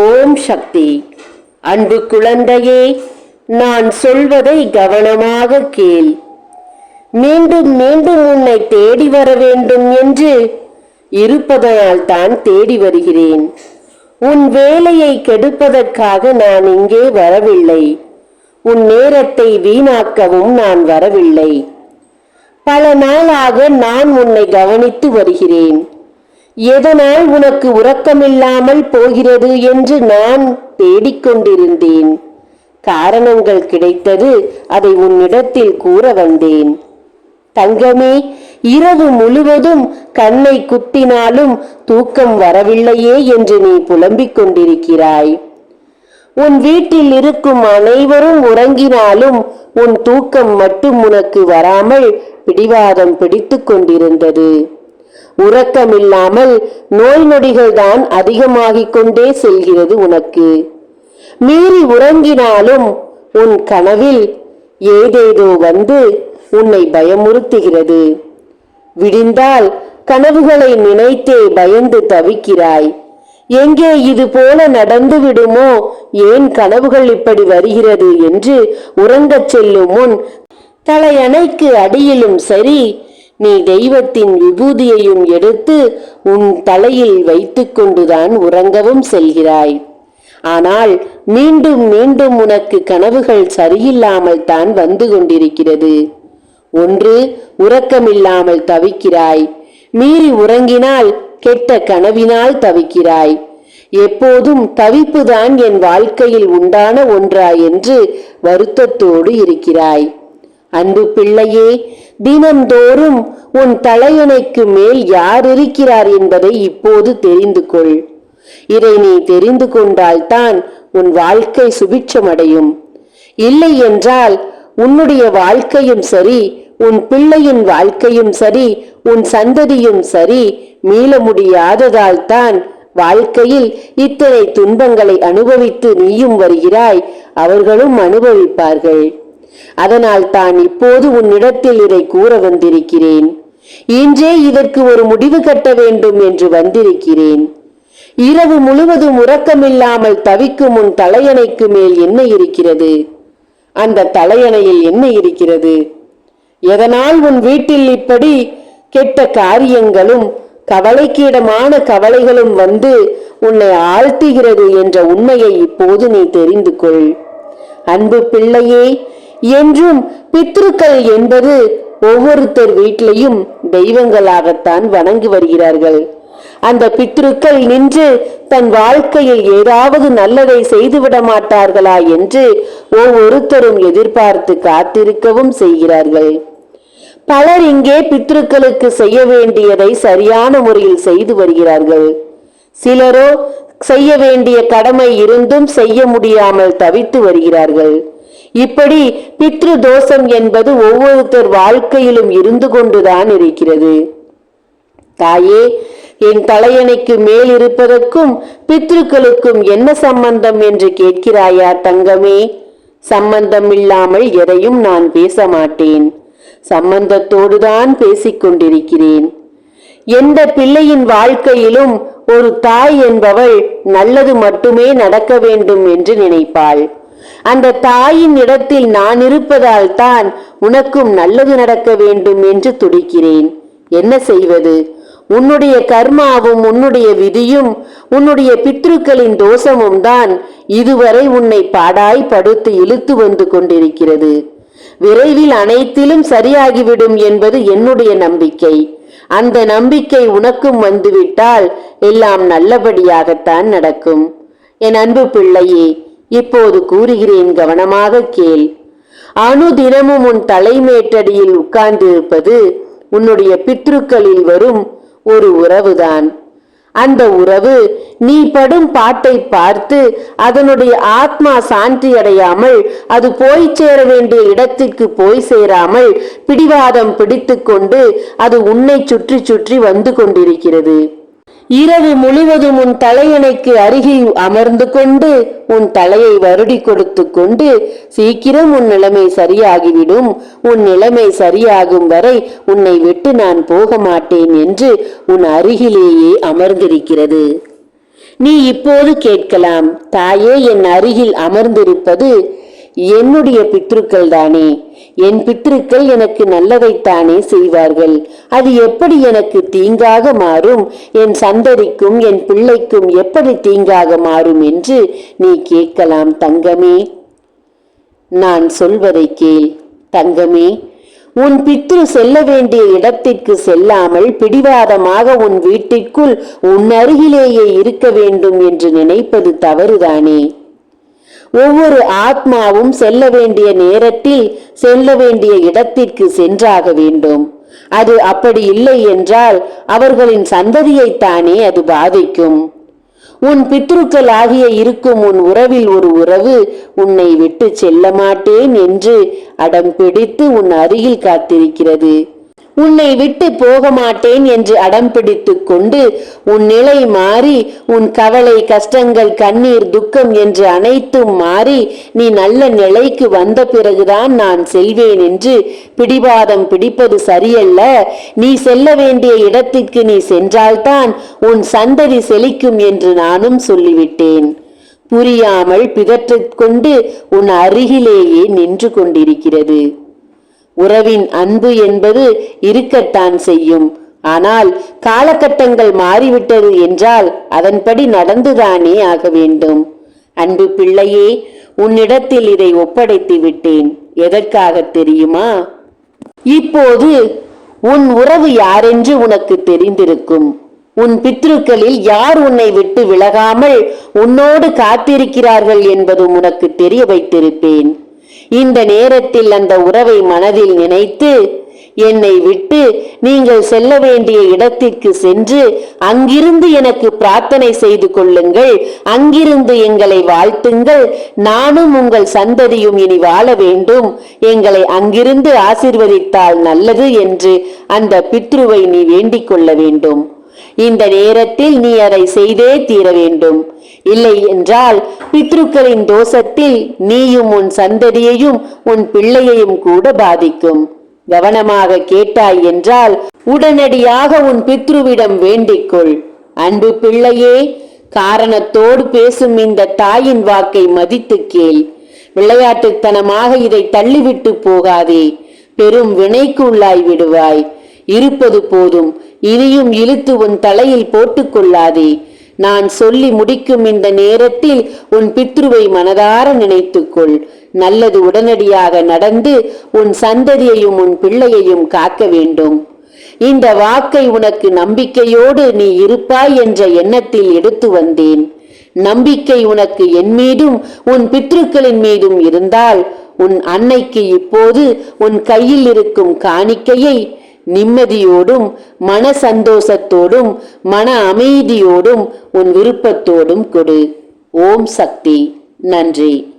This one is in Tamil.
ஓம் சக்தி. அன்பு குழந்தையே நான் சொல்வதை கவனமாக கேள். மீண்டும் மீண்டும் உன்னை தேடி வர வேண்டும் என்று இருப்பதனால் தான் தேடி வருகிறேன். உன் வேலையை கெடுப்பதற்காக நான் இங்கே வரவில்லை. உன் நேரத்தை வீணாக்கவும் நான் வரவில்லை. பல நாளாக நான் உன்னை கவனித்து வருகிறேன். எதனால் உனக்கு உறக்கமில்லாமல் போகிறது என்று நான் தேடிக்கொண்டிருந்தேன்? காரணங்கள் கிடைத்தது அதை உன்னிடத்தில் கூற வந்தேன். தங்கமே இரவு முழுவதும் கண்ணை குத்தினாலும் தூக்கம் வரவில்லையே என்று நீ புலம்பிக் கொண்டிருக்கிறாய். உன் வீட்டில் இருக்கும் அனைவரும் உறங்கினாலும் உன் தூக்கம் மட்டும் உனக்கு வராமல் பிடிவாதம் பிடித்துக் கொண்டிருந்தது. உறக்கமில்லாமல் நோய் நொடிகள் தான் அதிகமாகிக் கொண்டே செல்கிறது உனக்கு. மீறி உறங்கினாலும் உன் கனவில் ஏதேதோ வந்து உன்னை பயமுறுத்துகிறது. விடிந்தால் கனவுகளை நினைத்தே பயந்து தவிக்கிறாய். எங்கே இது போல நடந்து விடுமோ? ஏன் கனவுகள் இப்படி வருகிறது என்று உறங்கச் செல்லும் முன் தலையணைக்கு அடியிலும் சரி நீ தெய்வத்தின் விபூதியையும் எடுத்து உன் தலையில் வைத்துக்கொண்டுதான் உறங்கவும் செல்கிறாய். ஆனால் மீண்டும் மீண்டும் உனக்கு கனவுகள் சரியில்லாமல் தான் வந்து கொண்டிருக்கிறது. ஒன்று உறக்கமில்லாமல் தவிக்கிறாய். மீறி உறங்கினால் கெட்ட கனவினால் தவிக்கிறாய். எப்போதும் தவிப்புதான் என் வாழ்க்கையில் உண்டான ஒன்றா என்று வருத்தத்தோடு இருக்கிறாய். அன்பு பிள்ளையே தினம்தோறும் உன் தலையணைக்கு மேல் யார் இருக்கிறார் என்பதை இப்போது தெரிந்து கொள். இதை நீ தெரிந்து கொண்டால்தான் உன் வாழ்க்கை சுபிட்சமடையும். இல்லை என்றால் உன்னுடைய வாழ்க்கையும் சரி உன் பிள்ளையின் வாழ்க்கையும் சரி உன் சந்ததியும் சரி மீள முடியாததால் தான் வாழ்க்கையில் இத்தனை துன்பங்களை அனுபவித்து நீயும் வருகிறாய் அவர்களும் அனுபவிப்பார்கள். அதனால் தான் இப்போது உன்னிடத்தில் இதை கூற வந்திருக்கிறேன். இன்றே இதற்கு ஒரு முடிவு கட்ட வேண்டும் என்று வந்திருக்கிறேன். இரவு முழுவதும் உறக்கமில்லாமல் தவிக்கும் உன் தலையணைக்கு மேல் என்ன இருக்கிறது? அந்த தலையணையில் என்ன இருக்கிறது? எதனால் உன் வீட்டில் இப்படி கெட்ட காரியங்களும் கவலைக்கிடமான கவலைகளும் வந்து உன்னை ஆழ்த்துகிறது என்ற உண்மையை இப்போது நீ தெரிந்து கொள். அன்பு பிள்ளையே என்றும் பித்ருக்கள் என்பது ஒவ்வொருத்தர் வீட்டிலையும் தெய்வங்களாகத்தான் வணங்கி வருகிறார்கள். அந்த பித்ருக்கள் நின்று தன் வாழ்க்கையில் ஏதாவது நல்லதை செய்துவிட மாட்டார்களா என்று ஒவ்வொருத்தரும் எதிர்பார்த்து காத்திருக்கவும் செய்கிறார்கள். பலர் இங்கே பித்ருக்களுக்கு செய்ய வேண்டியதை சரியான முறையில் செய்து வருகிறார்கள். சிலரோ செய்ய வேண்டிய கடமை இருந்தும் செய்ய முடியாமல் தவித்து வருகிறார்கள். இப்படி பித்ரு தோஷம் என்பது ஒவ்வொருத்தர் வாழ்க்கையிலும் இருந்து கொண்டுதான் இருக்கிறது. தாயே என் தலையணைக்கு மேல் இருப்பதற்கும் பித்ருக்களுக்கும் என்ன சம்பந்தம் என்று கேட்கிறாயா தங்கமே? சம்பந்தம் இல்லாமல் எதையும் நான் பேச மாட்டேன் சம்பந்தத்தோடுதான் பேசிக் கொண்டிருக்கிறேன். எந்த பிள்ளையின் வாழ்க்கையிலும் ஒரு தாய் என்பவள் நல்லது மட்டுமே நடக்க வேண்டும் என்று நினைப்பாள். அந்த தாயின் இடத்தில் நான் இருப்பதால் தான் உனக்கும் நல்லது நடக்க வேண்டும் என்று துடிக்கிறேன். என்ன செய்வது? உன்னுடைய கர்மாவும் உன்னுடைய விதியும் உன்னுடைய பித்ருக்களின் தோஷமும் தான் இதுவரை உன்னை பாடாய் படுத்து இழுத்து வந்து கொண்டிருக்கிறது. விரைவில் அனைத்திலும் சரியாகிவிடும் என்பது என்னுடைய நம்பிக்கை. அந்த நம்பிக்கை உனக்கும் வந்துவிட்டால் எல்லாம் நல்லபடியாகத்தான் நடக்கும். என் அன்பு பிள்ளையே இப்போது கூறுகிறேன் கவனமாக கேள். அணு தினமும் உன் தலைமேட்டடியில் உட்கார்ந்திருப்பது உன்னுடைய பித்ருக்களில் வரும் ஒரு உறவுதான். அந்த உறவு நீ படும் பாட்டை பார்த்து அதனுடைய ஆத்மா சாந்தி அடையாமல் அது போய் சேர வேண்டிய இடத்திற்கு போய் சேராமல் பிடிவாதம் பிடித்துக்கொண்டு அது உன்னை சுற்றி சுற்றி வந்து கொண்டிருக்கிறது. இரவு முழுவதும் உன் தலையணைக்கு அருகில் அமர்ந்து கொண்டு உன் தலையை வருடி கொடுத்து கொண்டு சீக்கிரம் உன் நிலைமை சரியாகிவிடும். உன் நிலைமை சரியாகும் வரை உன்னை விட்டு நான் போக மாட்டேன் என்று உன் அருகிலேயே அமர்ந்திருக்கிறது. நீ இப்போது கேட்கலாம் தாயே என் அருகில் அமர்ந்திருப்பது என்னுடைய பித்ருக்கள் தானே. என் பித்ருக்கள் எனக்கு நல்லதைத்தானே செய்வார்கள். அது எப்படி எனக்கு தீங்காக மாறும்? என் சந்ததிக்கும் என் பிள்ளைக்கும் எப்படி தீங்காக மாறும் என்று நீ கேட்கலாம் தங்கமே. நான் சொல்வதை கேள் தங்கமே. உன் பித்ரு செல்ல வேண்டிய இடத்திற்கு செல்லாமல் பிடிவாதமாக உன் வீட்டிற்குள் உன் அருகிலேயே இருக்க வேண்டும் என்று நினைப்பது தவறுதானே. ஒவ்வொரு ஆத்மாவும் செல்ல வேண்டிய நேரத்தில் செல்ல வேண்டிய இடத்திற்கு சென்றாக வேண்டும். அது அப்படி இல்லை என்றால் அவர்களின் சந்ததியைத்தானே அது பாதிக்கும். உன் பித்ருக்கள் ஆகிய இருக்கும் உன் உறவில் ஒரு உறவு உன்னை விட்டு செல்ல மாட்டேன் என்று அடம் பிடித்து உன் அருகில் காத்திருக்கிறது. உன்னை விட்டு போக மாட்டேன் என்று அடம் பிடித்து கொண்டு உன் நிலை மாறி உன் கவலை கஷ்டங்கள் கண்ணீர் துக்கம் என்று அனைத்தும் மாறி நீ நல்ல நிலைக்கு வந்த பிறகுதான் நான் செல்வேன் என்று பிடிவாதம் பிடிப்பது சரியல்ல. நீ செல்ல வேண்டிய இடத்திற்கு நீ சென்றால்தான் உன் சந்ததி செழிக்கும் என்று நானும் சொல்லிவிட்டேன். புரியாமல் பிதற்றிக் கொண்டு உன் அருகிலேயே நின்று கொண்டிருக்கிறது. உறவின் அன்பு என்பது இருக்கத்தான் செய்யும். ஆனால் காலகட்டங்கள் மாறிவிட்டது என்றால் அதன்படி நடந்துதானே ஆக வேண்டும். அன்பு பிள்ளையே உன்னிடத்தில் இதை ஒப்படைத்து விட்டேன். எதற்காக தெரியுமா? இப்போது உன் உறவு யாரென்று உனக்கு தெரிந்திருக்கும். உன் பித்ருக்களில் யார் உன்னை விட்டு விலகாமல் உன்னோடு காத்திருக்கிறார்கள் என்பதும் உனக்கு தெரிய வைத்திருப்பேன். இந்த நேரத்தில் அந்த உறவை மனதில் நினைத்து என்னை விட்டு நீங்கள் செல்ல வேண்டிய இடத்திற்கு சென்று அங்கிருந்து எனக்கு பிரார்த்தனை செய்து கொள்ளுங்கள். அங்கிருந்து எங்களை வாழ்த்துங்கள். நானும் உங்கள் சந்ததியும் இனி வாழ வேண்டும். எங்களை அங்கிருந்து ஆசிர்வதித்தால் நல்லது என்று அந்த பித்ருவை நீ வேண்டிக் கொள்ள வேண்டும். இந்த நேரத்தில் நீ அதை செய்தே தீர வேண்டும். இல்லை என்றால் பித்ருக்களின் தோஷத்தில் நீயும் உன் சந்ததியையும் உன் பிள்ளையையும் கூட பாதிக்கும். கவனமாக கேட்டாய் என்றால் உடனடியாக உன் பித்ருவிடம் வேண்டிக்கொள். அன்பு பிள்ளையே காரணத்தோடு பேசும் இந்த தாயின் வாக்கை மதித்து கேள். விளையாட்டுத்தனமாக இதை தள்ளிவிட்டு போகாதே. பெரும் வினைக்கு உள்ளாய் விடுவாய். இருப்பது போதும். இனியும் இழுத்து உன் தலையில் போட்டுக் கொள்ளாதே நான் சொல்லி முடிக்கும் இந்த நேரத்தில் உன் பித்ருவை மனதார நினைத்துக்கொள். நல்லது உடனடியாக நடந்து உன் சந்ததியையும் உன் பிள்ளையையும் காக்க வேண்டும். இந்த வாக்கை உனக்கு நம்பிக்கையோடு நீ இருப்பாய் என்ற எண்ணத்தில் எடுத்து வந்தேன். நம்பிக்கை உனக்கு என் மீதும் உன் பித்ருக்களின் மீதும் இருந்தால் உன் அன்னைக்கு இப்போது உன் கையில் இருக்கும் காணிக்கையை நிம்மதியோடும் மன சந்தோஷத்தோடும் மன அமைதியோடும் உன் விருப்பத்தோடும் கொடு. ஓம் சக்தி. நன்றி.